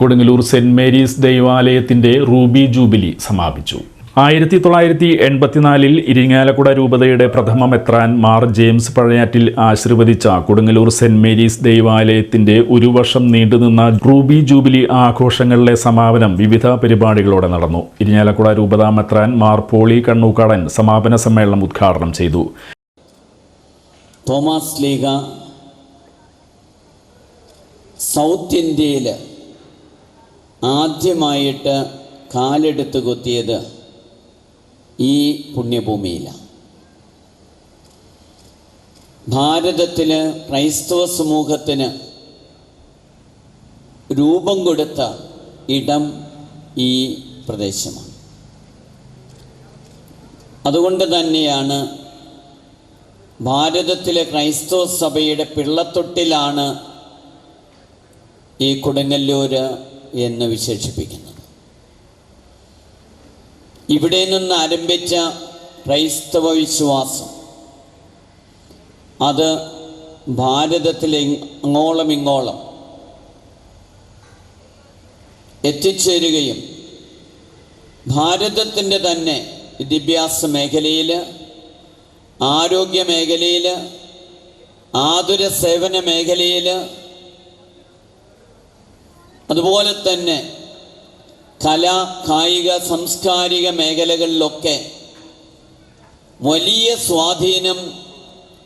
Kodungallur Saint Mary's ദൈവാലയത്തിന്റെ ruby jubilee സമാപിച്ചു. ആയിരത്തി തൊള്ളായിരത്തി എൺപത്തിനാലിൽ ഇരിങ്ങാലക്കുട രൂപതയുടെ പ്രഥമ മെത്രാൻ മാർ ജെയിംസ് പഴയാറ്റിൽ ആശീർവദിച്ച കൊടുങ്ങല്ലൂർ സെന്റ് മേരീസ് ദൈവാലയത്തിന്റെ ഒരു വർഷം നീണ്ടുനിന്ന റൂബി ജൂബിലി ആഘോഷങ്ങളിലെ സമാപനം വിവിധ പരിപാടികളോടെ നടന്നു. ഇരിങ്ങാലക്കുട രൂപത മെത്രാൻ മാർ പോളി കണ്ണൂക്കാടൻ സമാപന സമ്മേളനം ഉദ്ഘാടനം ചെയ്തു. തോമസ് ലീഗ സൗത്ത് ഇന്ത്യയിൽ ആദ്യമായിട്ട് കാലെടുത്ത് കൊത്തിയത് ഈ പുണ്യഭൂമിയിലാണ് ഭാരതത്തിൽ ക്രൈസ്തവ സമൂഹത്തിന് രൂപം കൊടുത്ത ഇടം ഈ പ്രദേശമാണ്. അതുകൊണ്ട് തന്നെയാണ് ഭാരതത്തിലെ ക്രൈസ്തവ സഭയുടെ പിള്ളത്തൊട്ടിലാണ് ഈ കൊടുങ്ങല്ലൂര് എന്ന് വിശേഷിപ്പിക്കുന്നത്. ഇവിടെ നിന്ന് ആരംഭിച്ച ക്രൈസ്തവ വിശ്വാസം അത് ഭാരതത്തിലെ അങ്ങോളം ഇങ്ങോളം എത്തിച്ചേരുകയും ഭാരതത്തിന്റെ തന്നെ വിദ്യാഭ്യാസ മേഖലയിൽ ആരോഗ്യ മേഖലയിൽ ആതുര സേവന മേഖലയിൽ അതുപോലെ തന്നെ കല കായിക സാംസ്കാരിക മേഖലകളിലൊക്കെ വലിയ സ്വാധീനം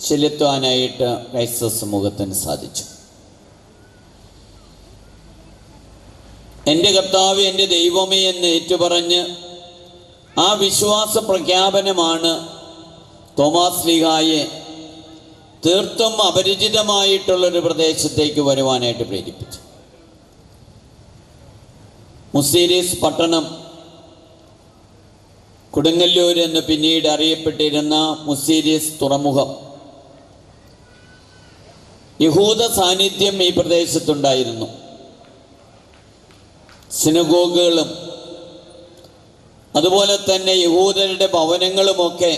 ചെലുത്താനായിട്ട് ക്രൈസ്തവ സമൂഹത്തിന് സാധിച്ചു. എന്റെ കർത്താവ് എന്റെ ദൈവമേ എന്ന് ഏറ്റുപറഞ്ഞ് ആ വിശ്വാസ പ്രഖ്യാപനമാണ് തോമാസ് ലീഹായെ തീർത്തും അപരിചിതമായിട്ടുള്ളൊരു പ്രദേശത്തേക്ക് വരുവാനായിട്ട് പ്രേരിപ്പിച്ചു മുസീരീസ് പട്ടണം കൊടുങ്ങല്ലൂർ എന്ന് പിന്നീട് അറിയപ്പെട്ടിരുന്ന മുസീരീസ് തുറമുഖം. യഹൂദ സാന്നിധ്യം ഈ പ്രദേശത്തുണ്ടായിരുന്നു. സിനഗോഗുകളും അതുപോലെ തന്നെ യഹൂദരുടെ ഭവനങ്ങളുമൊക്കെ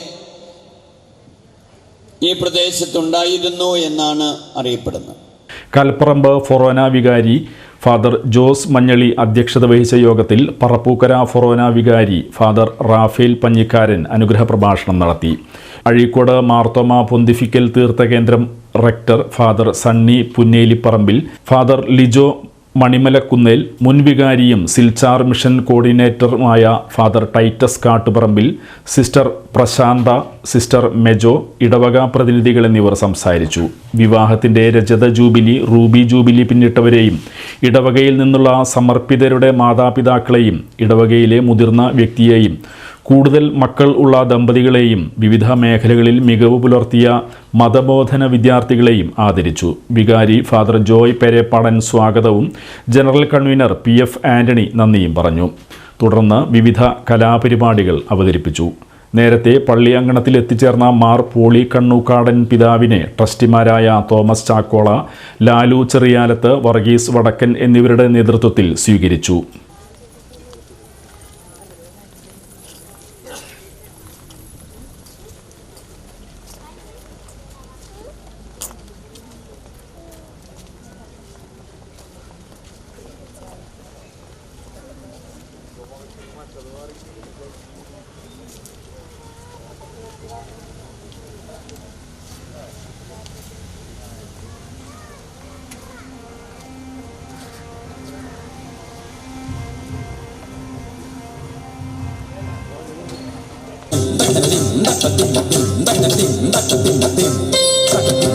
ഈ പ്രദേശത്തുണ്ടായിരുന്നു എന്നാണ് അറിയപ്പെടുന്നത്. കൽപ്പറമ്പ് ഫൊറോന വികാരി ഫാദർ ജോസ് മഞ്ഞളി അധ്യക്ഷത വഹിച്ച യോഗത്തിൽ പറപ്പൂക്കര ഫൊറോന വികാരി ഫാദർ റാഫേൽ പഞ്ഞിക്കാരൻ അനുഗ്രഹ പ്രഭാഷണം നടത്തി. Azhikode Marthoma pontifical തീർത്ഥകേന്ദ്രം rector father Sunny Punnelipparambil father Lijo Manimalakunnel മുൻ വികാരിയും Silchar mission കോർഡിനേറ്ററുമായ father Titus Kattuparambil sister Prashantha sister Mejo ഇടവക പ്രതിനിധികൾ എന്നിവർ സംസാരിച്ചു. വിവാഹത്തിന്റെ രജത ജൂബിലി റൂബി ജൂബിലി പിന്നിട്ടവരെയും ഇടവകയിൽ നിന്നുള്ള സമർപ്പിതരുടെ മാതാപിതാക്കളെയും ഇടവകയിലെ മുതിർന്ന വ്യക്തിയെയും കൂടുതൽ മക്കൾ ഉള്ള ദമ്പതികളെയും വിവിധ മേഖലകളിൽ മികവ് പുലർത്തിയ മതബോധന വിദ്യാർത്ഥികളെയും ആദരിച്ചു. വികാരി ഫാദർ ജോയ് പെരേപ്പാടൻ സ്വാഗതവും general convener P F Antony നന്ദിയും പറഞ്ഞു. തുടർന്ന് വിവിധ കലാപരിപാടികൾ അവതരിപ്പിച്ചു. നേരത്തെ പള്ളി അങ്കണത്തിൽ എത്തിച്ചേർന്ന മാർ പോളി കണ്ണൂക്കാടൻ പിതാവിനെ ട്രസ്റ്റിമാരായ തോമസ് ചാക്കോള ലാലു ചെറിയാലത്ത് വർഗീസ് വടക്കൻ എന്നിവരുടെ നേതൃത്വത്തിൽ സ്വീകരിച്ചു. That's a thing, that's a thing, that's a thing, that's a thing, that's a thing.